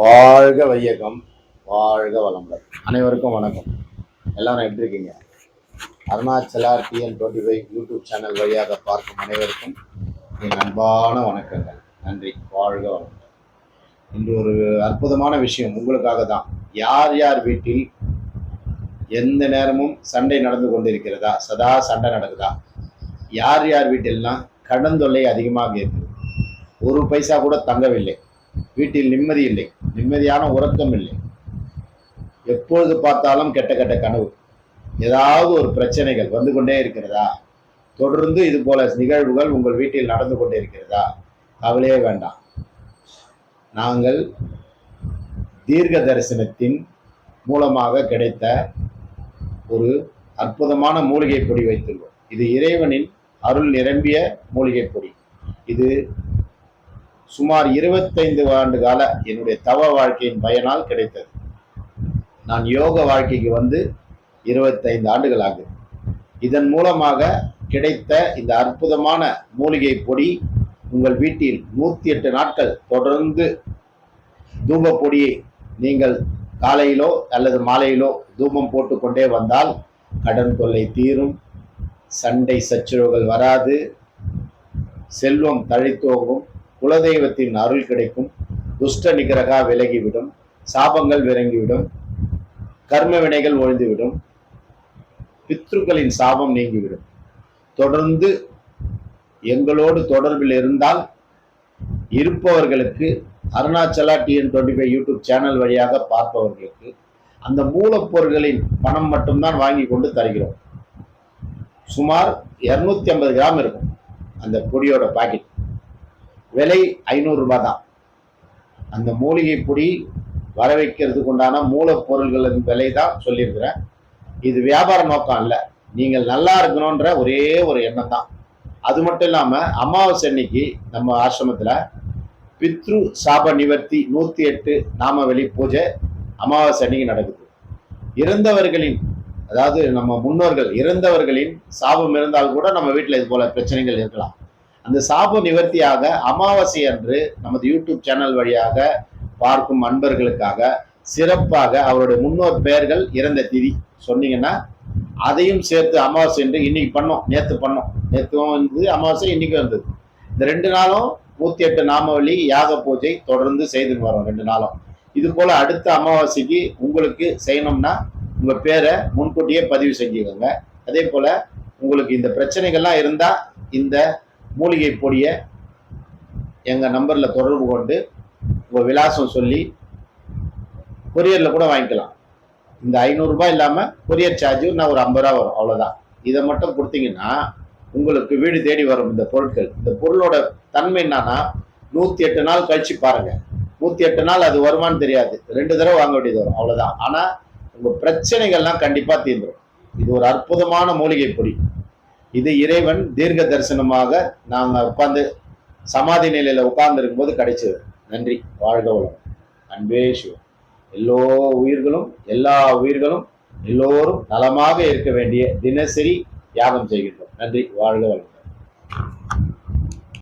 வாழ்க வையகம் வாழ்க வளமுடன் அனைவருக்கும் வணக்கம். எல்லாரும் எப்படி இருக்கீங்க? Arunachalar TN twenty five YouTube channel வழியாக பார்க்கும் அனைவருக்கும் என் அன்பான வணக்கங்கள். நன்றி. வாழ்க வளமுடன் இன்று ஒரு அற்புதமான விஷயம் உங்களுக்காக தான். யார் யார் வீட்டில் எந்த நேரமும் சண்டை நடந்து கொண்டிருக்கிறதா? சதா சண்டை நடக்குதா? யார் யார் வீட்டில்லாம் கடன் தொல்லை அதிகமாக இருக்குது ஒரு பைசா கூட தங்கவில்லை. வீட்டில் நிம்மதி இல்லை. நிம்மதியான உறக்கம் இல்லை. எப்பொழுது பார்த்தாலும் கெட்ட கெட்ட கனவு. ஏதாவது ஒரு பிரச்சனைகள் வந்து கொண்டே இருக்கிறதா? தொடர்ந்து இது போல நிகழ்வுகள் உங்கள் வீட்டில் நடந்து கொண்டே இருக்கிறதா? கவலையே வேண்டாம். நாங்கள் தீர்க்க தரிசனத்தின் மூலமாக கிடைத்த ஒரு அற்புதமான மூலிகை பொடி வைத்துள்ளோம். இது இறைவனின் அருள் நிரம்பிய மூலிகை பொடி. இது சுமார் இருபத்தைந்து ஆண்டு கால என்னுடைய தவ வாழ்க்கையின் பயனால் கிடைத்தது. நான் யோக வாழ்க்கைக்கு வந்து இருபத்தைந்து ஆண்டுகள் ஆகுது. இதன் மூலமாக கிடைத்த இந்த அற்புதமான மூலிகை பொடி உங்கள் வீட்டில் நூற்றி எட்டு நாட்கள் தொடர்ந்து தூப பொடியை நீங்கள் காலையிலோ அல்லது மாலையிலோ தூபம் போட்டுக்கொண்டே வந்தால் கடன் தொல்லை தீரும் சண்டை சச்சுரவுகள் வராது செல்வம் தழைத்தோகும் குலதெய்வத்தின் அருள் கிடைக்கும். துஷ்ட நிகரகா விலகிவிடும். சாபங்கள் விளங்கிவிடும். கர்ம வினைகள் ஒழிந்துவிடும். பித்ருக்களின் சாபம் நீங்கிவிடும். தொடர்ந்து எங்களோடு தொடர்பில் இருந்தால் இருப்பவர்களுக்கு Arunachala TN twenty five YouTube channel வழியாக பார்ப்பவர்களுக்கு அந்த மூலப்பொருட்களின் பணம் மட்டும்தான் வாங்கி கொண்டு தருகிறோம். சுமார் இரநூத்தி ஐம்பது கிராம் இருக்கும் அந்த பொடியோட பாக்கெட் விலை ஐநூறுரூபா தான் அந்த மூலிகை பொடி வர வைக்கிறதுக்கு உண்டான மூலப்பொருள்களின் விலை தான் சொல்லியிருக்கிறேன். இது வியாபார நோக்கம் இல்லை நீங்கள் நல்லா இருக்கணுன்ற ஒரே ஒரு எண்ணம் தான் அது மட்டும் இல்லாமல் அமாவாசை அன்னைக்கு நம்ம ஆசிரமத்தில் பித்ரு சாப நிவர்த்தி நூற்றி எட்டு நாமவெளி பூஜை அமாவாசை அன்னைக்கு நடக்குது. இறந்தவர்களின் அதாவது நம்ம முன்னோர்கள் இறந்தவர்களின் சாபம் இருந்தால் கூட நம்ம வீட்டில் இது போல பிரச்சனைகள் இருக்கலாம். அந்த சாப நிவர்த்தியாக அமாவாசை அன்று நமது யூடியூப் சேனல் வழியாக பார்க்கும் அன்பர்களுக்காக சிறப்பாக அவருடைய முன்னோர் பெயர்கள் இறந்த திதி. சொன்னீங்கன்னா அதையும் சேர்த்து அமாவாசை என்று இன்னைக்கு பண்ணோம். நேற்று பண்ணோம். நேற்று வந்து அமாவாசை இன்னைக்கு வந்தது. இந்த ரெண்டு நாளும் நூத்தி எட்டு நாமவழி யாக பூஜை தொடர்ந்து செய்துன்னு வரோம் ரெண்டு நாளும். இது போல அடுத்த அமாவாசைக்கு உங்களுக்கு செய்யணும்னா உங்க பேரை முன்கூட்டியே பதிவு செஞ்சுக்கோங்க. அதே போல உங்களுக்கு இந்த பிரச்சனைகள்லாம் இருந்தா இந்த மூலிகை பொடியை எங்கள் நம்பரில் தொடர்பு கொண்டு உங்கள் விலாசம் சொல்லி கொரியரில் கூட வாங்கிக்கலாம். இந்த ஐநூறுரூபா இல்லாமல் கொரியர் சார்ஜ் நான் ஒரு ஐம்பது ரூபா வரும் அவ்வளோதான் இதை மட்டும் கொடுத்தீங்கன்னா உங்களுக்கு வீடு தேடி வரும் இந்த பொருட்கள். இந்த பொருளோட தன்மை என்னன்னா நூற்றி எட்டு நாள் கழிச்சு பாருங்கள் நூற்றி எட்டு நாள் அது வருமானு தெரியாது. ரெண்டு தடவை வாங்க வேண்டியது வரும் அவ்வளோதான் ஆனால் உங்கள் பிரச்சனைகள்லாம் கண்டிப்பாக தீர்ந்துடும் இது ஒரு அற்புதமான மூலிகை பொடி. இது இறைவன் தீர்க்க தரிசனமாக நாங்கள் உட்கார்ந்து சமாதி நிலையில உட்கார்ந்துருக்கும் போது கிடைச்சது. நன்றி. வாழ்க வளம் அன்பே சிவம் எல்லோ உயிர்களும் எல்லா உயிர்களும் எல்லோரும் நலமாக இருக்க வேண்டிய தினசரி யாகம் செய்கின்றோம். நன்றி. வாழ்க வளம்